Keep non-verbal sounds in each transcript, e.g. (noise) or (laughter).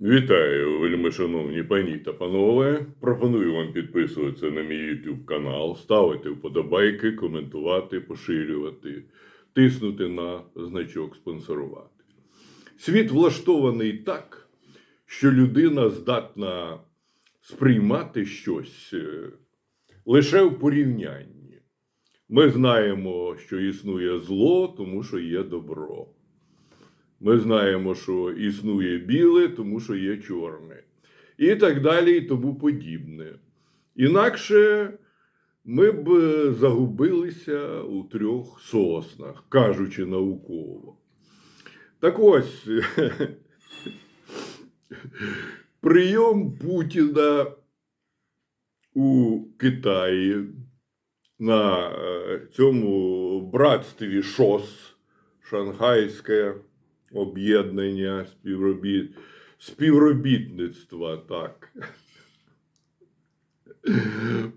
Вітаю, вельми шановні пані та панове. Пропоную вам підписуватися на мій YouTube канал, ставити вподобайки, коментувати, поширювати, тиснути на значок спонсорувати. Світ влаштований так, що людина здатна сприймати щось е, лише в порівнянні. Ми знаємо, що існує зло, тому що є добро. Ми знаємо, що існує біле, тому що є чорне. І так далі, і тому подібне. Інакше ми б е, загубилися у трьох соснах, кажучи науково. Так ось, (laughs) прийом Путіна у Китаї на е, цьому братстві ШОС, Шанхайське об'єднання співробіт... співробітництва, так.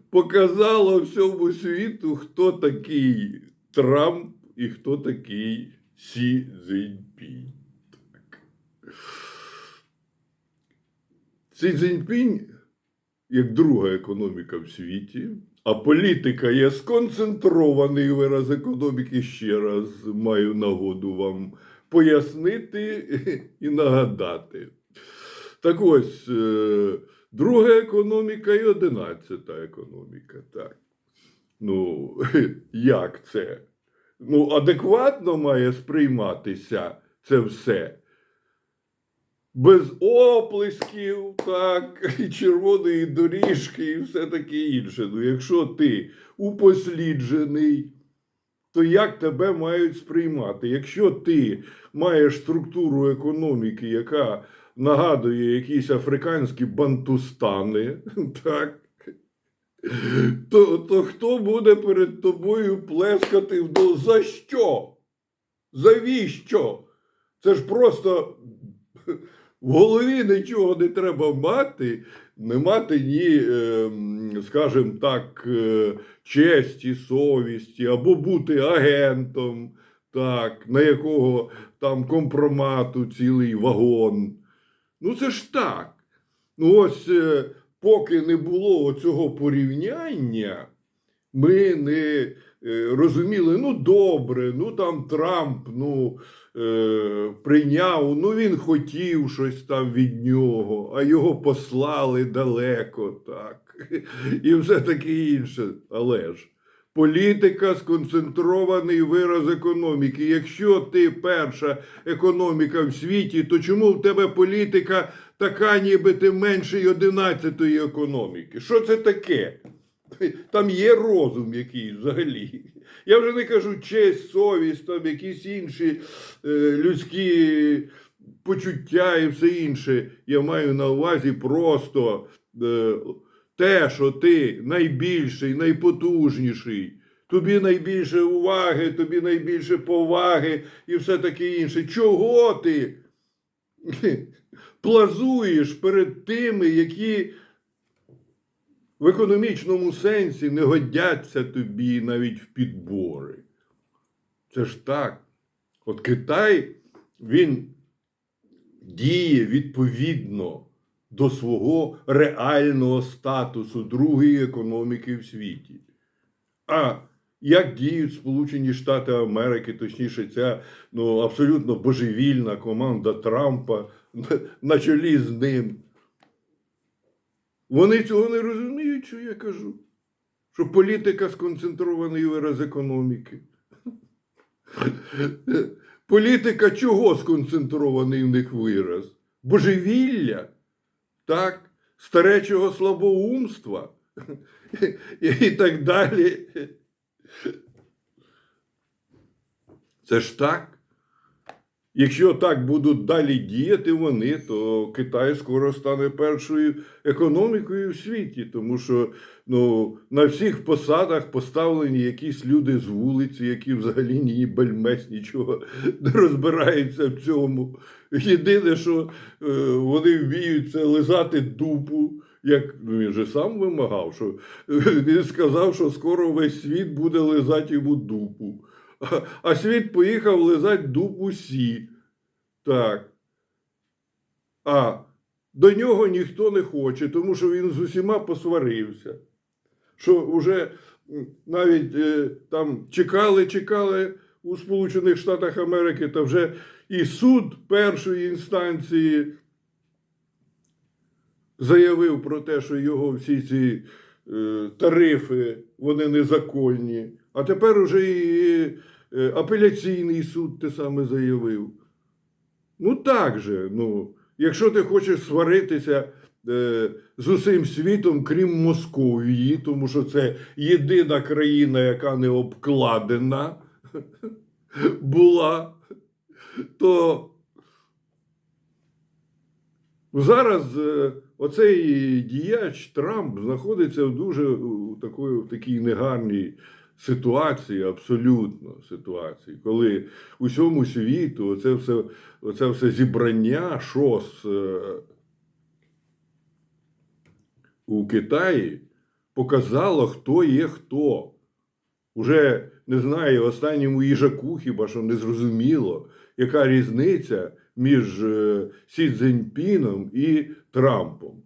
Показало всьому світу, хто такий Трамп і хто такий Сі Цзіньпінь. Так. Сі Цзіньпінь, як друга економіка в світі, а політика є сконцентрований вираз економіки. Ще раз маю нагоду вам пояснити і нагадати. Так ось, е, друга економіка і одинадцята економіка. Так. Ну, (laughs) як це? Ну, адекватно має сприйматися це все. Без оплесків, так, і червоної доріжки, і все таке інше. Ну, якщо ти упосліджений, то як тебе мають сприймати? Якщо ти маєш структуру економіки, яка нагадує якісь африканські бантустани, (laughs) так, то, то хто буде перед тобою плескати вдол? За що? Завіщо? Це ж просто в голові нічого не треба мати, не мати ні, ем, скажімо так, е, честі, совісті, або бути агентом, так, на якого там компромату цілий вагон. Ну це ж так. Ну ось е, поки не було цього порівняння, ми не е, розуміли, ну добре, ну там Трамп ну, е, прийняв, ну він хотів щось там від нього, а його послали далеко, так. І все таке інше. Але ж політика сконцентрований вираз економіки. Якщо ти перша економіка в світі, то чому в тебе політика така, ніби ти менший одинадцятої економіки? Що це таке? Там є розум якийсь взагалі. Я вже не кажу честь, совість, там якісь інші е, людські почуття і все інше. Я маю на увазі просто е, те, що ти найбільший, найпотужніший. Тобі найбільше уваги, тобі найбільше поваги і все таке інше. Чого ти (laughs) плазуєш перед тими, які в економічному сенсі не годяться тобі навіть в підбори. Це ж так. От Китай, він діє відповідно до свого реального статусу другої економіки в світі. А як діють Сполучені Штати Америки, точніше, ця ну, абсолютно божевільна команда Трампа (laughs) на чолі з ним. Вони цього не розуміють, що я кажу. Що політика сконцентрований вираз економіки. Політика чого сконцентрований в них вираз? Божевілля, так, старечого слабоумства і так далі. Це ж так. Якщо так будуть далі діяти вони, то Китай скоро стане першою економікою в світі, тому що ну, на всіх посадах поставлені якісь люди з вулиці, які взагалі ні бельмес нічого не розбираються в цьому. Єдине, що е, вони вміють це лизати дупу. Як він же сам вимагав, що він сказав, що скоро весь світ буде лизати йому дупу. А, світ поїхав лизати дупу сі. Так. А до нього ніхто не хоче, тому що він з усіма посварився. Що вже навіть е, там чекали, чекали у Сполучених Штатах Америки, та вже і суд першої інстанції заявив про те, що його всі ці е, тарифи вони незаконні. А тепер уже і е, апеляційний суд те саме заявив. Ну так же, ну, якщо ти хочеш сваритися е, з усім світом, крім Московії, тому що це єдина країна, яка не обкладена (laughs) була, то зараз е, оцей діяч Трамп знаходиться в дуже у такої, в такій негарній ситуації, абсолютно ситуації, коли усьому світу оце все, оце все зібрання ШОС е, у Китаї показало, хто є хто. Уже не знаю, останньому їжаку хіба що не зрозуміло, яка різниця між е, Сі Цзіньпіном і Трампом.